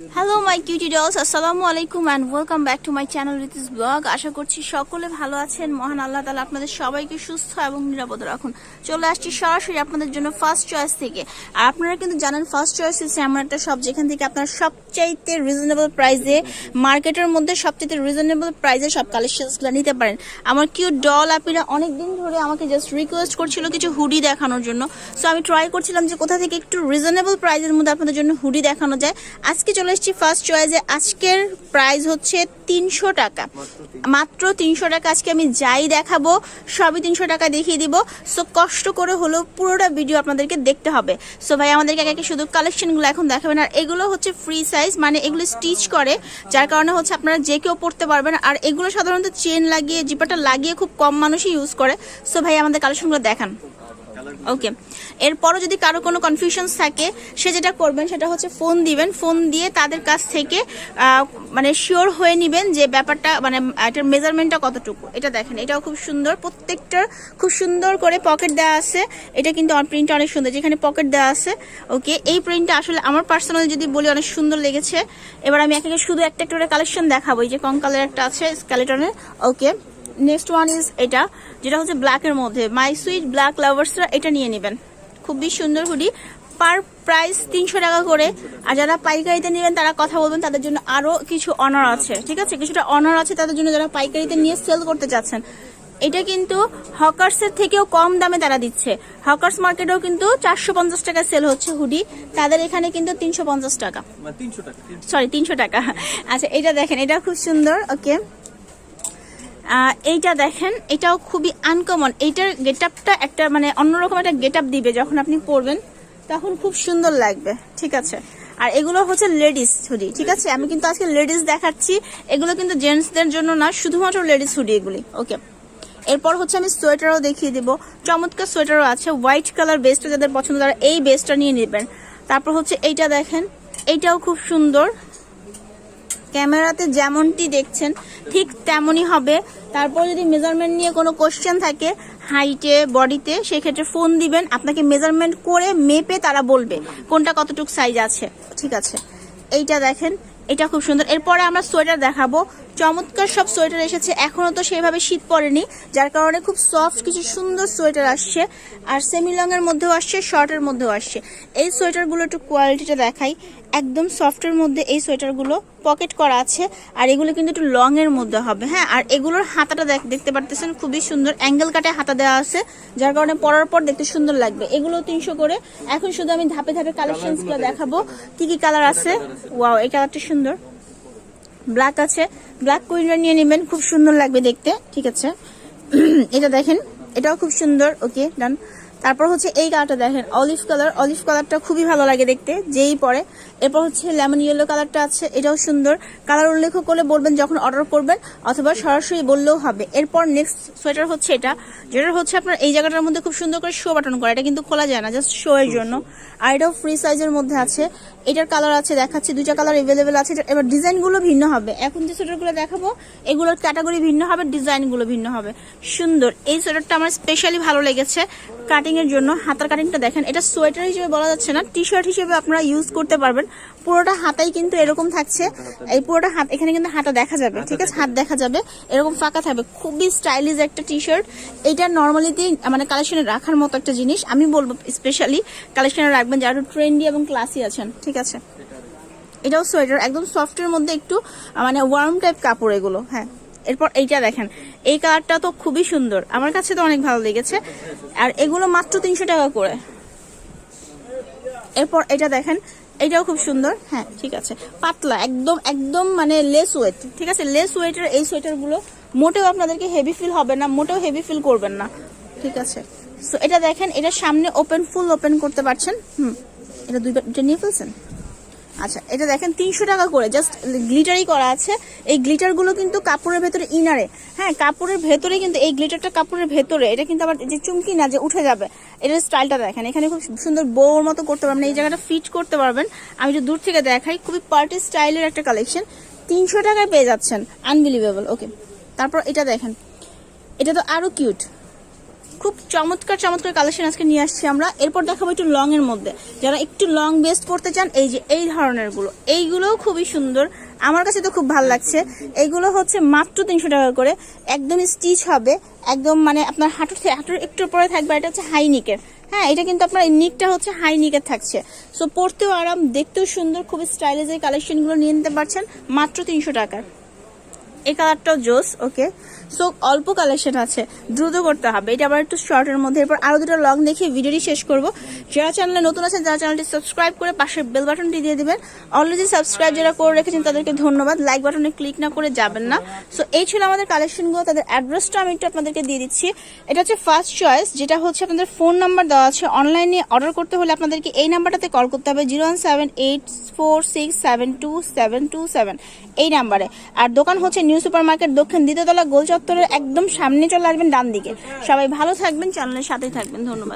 Hello my cutie dolls আসসালামু আলাইকুম and welcome back to my channel is blog আশা করছি সকলে ভালো আছেন। মহান আল্লাহ তালা আপনাদের সবাইকে সুস্থ এবং নিরাপদ রাখুন। চলে আসছি সরাসরি আপনাদের জন্য ফার্স্ট চয়েস থেকে। আর আপনারা কিন্তু জানেন ফার্স্ট চয়েস হচ্ছে এমন একটা শপ যেখান থেকে আপনারা সবচাইতে রিজনেবল প্রাইসে মার্কেটের মধ্যে সবচাইতে রিজনেবল প্রাইসে সব কালেকশনসগুলো নিতে পারেন। আমার কিউ ডল অনেক দিন ধরে আমাকে জাস্ট রিকোয়েস্ট করছিল কিছু হুডি দেখানোর জন্য। সো আমি ট্রাই করছিলাম যে কোথা থেকে একটু রিজনেবল প্রাইসের মধ্যে আপনাদের জন্য হুডি দেখানো যায়। আজকে এসেছি ফার্স্ট চয়েসে আজকের প্রাইস হচ্ছে তিনশো টাকা। মাত্র তিনশো টাকা আজকে আমি যাই দেখাবো, সবই তিনশো টাকা দেখিয়ে দিব। সো কষ্ট করে হলেও পুরোটা ভিডিও আপনাদেরকে দেখতে হবে। সো ভাই, আমাদেরকে একে শুধু কালেকশনগুলো এখন দেখাবেন। আর এগুলো হচ্ছে ফ্রি সাইজ মানে এগুলো স্টিচ করে, যার কারণে হচ্ছে আপনারা যে কেউ পড়তে পারবেন। আর এগুলো সাধারণত চেন লাগিয়ে জিপাটা লাগিয়ে খুব কম মানুষই ইউজ করে। সো ভাই, আমাদের কালেকশনগুলো দেখান। ওকে এরপরও যদি কারও কোনো কনফিউশনস থাকে, সে যেটা করবেন সেটা হচ্ছে ফোন দিবেন। ফোন দিয়ে তাদের কাছ থেকে মানে শিওর হয়ে নেবেন যে ব্যাপারটা মানে এটার মেজারমেন্টটা কতটুকু। এটা দেখেন, এটাও খুব সুন্দর। প্রত্যেকটার খুব সুন্দর করে পকেট দেওয়া আছে। এটা কিন্তু প্রিন্টটা অনেক সুন্দর, যেখানে পকেট দেওয়া আছে। ওকে এই প্রিন্টটা আসলে আমার পার্সোনালি যদি বলি, অনেক সুন্দর লেগেছে। এবার আমি একে শুধু একটা একটা করে কালেকশন দেখাবো। এই যে কঙ্কালের একটা আছে স্কেলেটনের ওকে নেক্সট ওয়ান ইজ এটা যেটা হচ্ছে ব্ল্যাকের মধ্যে। মাই সুইট ব্ল্যাক লাভার্সরা এটা নিয়ে নেবেন। খুবই সুন্দর হুডি। পার প্রাইস তিনশো টাকা করে। আর যারা পাইকারিতে নেবেন তারা কথা বলবেন তাদের জন্য আরও কিছু অনার আছে। ঠিক আছে? কিছুটা অনার আছে তাদের জন্য যারা পাইকারিতে নিয়ে সেল করতে চাচ্ছেন এটা কিন্তু হকার্সের থেকেও কম দামে তারা দিচ্ছে। হকার্স মার্কেটেও কিন্তু চারশো পঞ্চাশ টাকা সেল হচ্ছে হুডি। তাদের এখানে কিন্তু তিনশো পঞ্চাশ টাকা। সরি তিনশো টাকা আচ্ছা এটা দেখেন এটা খুব সুন্দর। ওকে এইটা দেখেন, এটাও খুবই আনকমন এইটার গেট আপটা একটা মানে অন্যরকম একটা গেট আপ দিবে যখন আপনি পরবেন, তখন খুব সুন্দর লাগবে, ঠিক আছে? আর এগুলো হচ্ছে লেডিস হুডি ঠিক আছে? আমি কিন্তু আজকে লেডিস দেখাচ্ছি, এগুলো কিন্তু জেন্টসদের জন্য না, শুধুমাত্র লেডিস হুডি এগুলি ওকে এরপর হচ্ছে আমি সোয়েটারও দেখিয়ে দিব। চমৎকার সোয়েটারও আছে হোয়াইট কালার বেস্টটা যাদের পছন্দ তারা এই বেস্টটা নিয়ে নেবেন। তারপর হচ্ছে এইটা দেখেন, এইটাও খুব সুন্দর। ক্যামেরাতে যেমনটি দেখছেন, ঠিক তেমনই হবে। তারপর যদি মেজারমেন্ট নিয়ে কোনো কোশ্চেন থাকে হাইটে বডিতে সেক্ষেত্রে ফোন দিবেন। আপনাকে মেজারমেন্ট করে মেপে তারা বলবে কোনটা কতটুকু সাইজ আছে। ঠিক আছে? এইটা দেখেন, এটা খুব সুন্দর। এরপরে আমরা সোয়েটার দেখাবো। চমৎকার সব সোয়েটার এসেছে। এখনও তো সেভাবে শীত পড়েনি, যার কারণে খুব সফট কিছু সুন্দর সোয়েটার আসছে। আর সেমি লং এর মধ্যেও আসছে শর্টের মধ্যেও আসছে। এই সোয়েটারগুলো একটু কোয়ালিটিটা দেখাই। একদম সফটের মধ্যে এই সোয়েটারগুলো পকেট করা আছে আর এগুলো কিন্তু একটু লং এর মধ্যে হবে হ্যাঁ? আর এগুলোর হাতাটা দেখ- দেখতে পারতেছেন খুবই সুন্দর অ্যাঙ্গেল কাটে হাতা দেওয়া আছে যার কারণে পরার পর দেখতে সুন্দর লাগবে। এগুলো তিনশো করে। এখন শুধু আমি ধাপে ধাপে কালেকশনসগুলো দেখাবো। কি কি কালার আছে? ওয়াও এই কালারটা সুন্দর। ব্ল্যাক আছে। ব্ল্যাক কুইনটা নিয়ে নেবেন খুব সুন্দর লাগবে দেখতে ঠিক আছে? এটা দেখেন এটাও খুব সুন্দর ওকে ডান। তারপর হচ্ছে এই কালারটা দেখেন অলিভ কালার অলিভ কালারটা খুবই ভালো লাগে দেখতে যেই পরে। এরপর হচ্ছে লেমন ইয়েলো কালারটা আছে এটাও সুন্দর। কালার উল্লেখ করলে বলবেন যখন অর্ডার করবেন অথবা সরাসরি বললেও হবে। এরপর নেক্সট সোয়েটার হচ্ছে এটা যেটা হচ্ছে আপনার এই জায়গাটার মধ্যে খুব সুন্দর করে শো বাটন করা। এটা কিন্তু খোলা যায় না জাস্ট শো এর জন্য। আর এটাও ফ্রি সাইজের মধ্যে আছে। এটার কালার আছে, দেখাচ্ছি, দুইটা কালার এভেলেবেল আছে। এবার ডিজাইনগুলো ভিন্ন হবে। এখন যে সোয়েটারগুলো দেখাবো, এগুলোর ক্যাটাগরি ভিন্ন হবে ডিজাইনগুলো ভিন্ন হবে। সুন্দর, এই সোয়েটারটা আমার স্পেশালি ভালো লেগেছে কাটিং এর জন্য। হাতার কাটিংটা দেখেন, এটা সোয়েটার হিসেবে বলা যাচ্ছে না টি শার্ট হিসেবে আপনারা ইউজ করতে পারবেন। পুরোটা হাতাই কিন্তু এরকম থাকছে। এই পুরোটা হাত এখানে কিন্তু হাতা দেখা যাবে ঠিক আছে? হাত দেখা যাবে এরকম ফাঁকা থাকবে। খুবই স্টাইলিশ একটা টি শার্ট এটা নর্মালিতে মানে কালেকশনে রাখার মতো একটা জিনিস। আমি বলব স্পেশালি কালেকশনে রাখবেন যারা ট্রেন্ডি এবং ক্লাসি আছেন ঠিক আছে? এটাও সোয়েটার একদম সফটের মধ্যে একটু মানে ওয়ার্ম টাইপ কাপড় এগুলো হ্যাঁ। এরপর এইটা দেখেন এই কালারটা তো খুবই সুন্দর। আমার কাছে তো অনেক ভালো লেগেছে। আর এগুলো মাত্র তিনশো টাকা করে। এরপর এটা দেখেন এটাও খুব সুন্দর। হ্যাঁ ঠিক আছে। পাতলা, একদম একদম মানে লেস ওয়েট ঠিক আছে লেস ওয়েটের এই সোয়েটারগুলো মোটেও আপনাদেরকে হেভি ফিল হবে না, মোটেও হেভি ফিল করবেন না। ঠিক আছে। সো এটা দেখেন, এটা সামনে ওপেন ফুল ওপেন করতে পারছেন। হুম, এটা দুইটা নিয়ে ফেলছেন? আচ্ছা এটা দেখেন, তিনশো টাকা করে জাস্ট গ্লিটারই করা আছে। এই গ্লিটারগুলো কিন্তু কাপড়ের ভেতরে ইনারে হ্যাঁ কাপড়ের ভেতরে কিন্তু এই গ্লিটারটা কাপড়ের ভেতরে, এটা কিন্তু আবার যে চুমকি না, যে উঠে যাবে, এটার স্টাইলটা দেখেন। এখানে খুব সুন্দর বউর মতো করতে পারবেন, এই জায়গাটা ফিট করতে পারবেন। আমি যদি দূর থেকে দেখাই, খুবই পার্টি স্টাইলের একটা কালেকশন তিনশো টাকায় পেয়ে যাচ্ছেন আনবিলিভেবল ওকে তারপর এটা দেখেন, এটা তো আরও কিউট খুব চমৎকার চমৎকার কালেকশন আজকে নিয়ে আসছি আমরা। এরপর দেখাবো একটু লং এর মধ্যে। যারা একটু লং বেস্ট পড়তে চান, এই যে এই ধরনেরগুলো। এইগুলোও খুবই সুন্দর। আমার কাছে তো খুব ভালো লাগছে। এইগুলো হচ্ছে মাত্র তিনশো টাকা করে। একদম স্টিচ হবে। একদম মানে আপনার হাঁটুর হাঁটুর একটু পরে থাকবে এটা হচ্ছে হাই নিকের হ্যাঁ এটা কিন্তু আপনার নিকটা হচ্ছে হাই নিকের থাকছে। সো পড়তেও আরাম, দেখতেও সুন্দর খুব স্টাইলিশ এই কালেকশনগুলো নিয়ে নিতে পারছেন। মাত্র তিনশো টাকার। এই কালারটাও জোস ওকে সো অল্প কালেকশন আছে। দ্রুত করতে হবে। এটা আবার একটু শর্টের মধ্যে। এরপর আরও দুটো লং দেখে ভিডিওটি শেষ করব। যারা চ্যানেলে নতুন আছেন যারা চ্যানেলটি সাবস্ক্রাইব করে পাশের বেল বাটনটি দিয়ে দিবেন। অলরেডি সাবস্ক্রাইব যারা করে রেখেছেন, তাদেরকে ধন্যবাদ। লাইক বাটনে ক্লিক না করে যাবেন না। সো এই ছিল আমাদের কালেকশনগুলো তাদের অ্যাড্রেসটা আমি একটু আপনাদেরকে দিয়ে দিচ্ছি। এটা হচ্ছে ফার্স্ট চয়েস যেটা হচ্ছে আপনাদের ফোন নাম্বার দেওয়া আছে। অনলাইনে অর্ডার করতে হলে আপনাদেরকে এই নাম্বারটাতে কল করতে হবে। Zero one seven eight four six seven two seven two seven এই নাম্বারে আর দোকান হচ্ছে নিউ সুপার মার্কেট দক্ষিণ দ্বিতীয়তলা গোল চত্বরের একদম সামনে চলে আসবেন ডান দিকে সবাই ভালো থাকবেন চ্যানেলের সাথেই থাকবেন। ধন্যবাদ।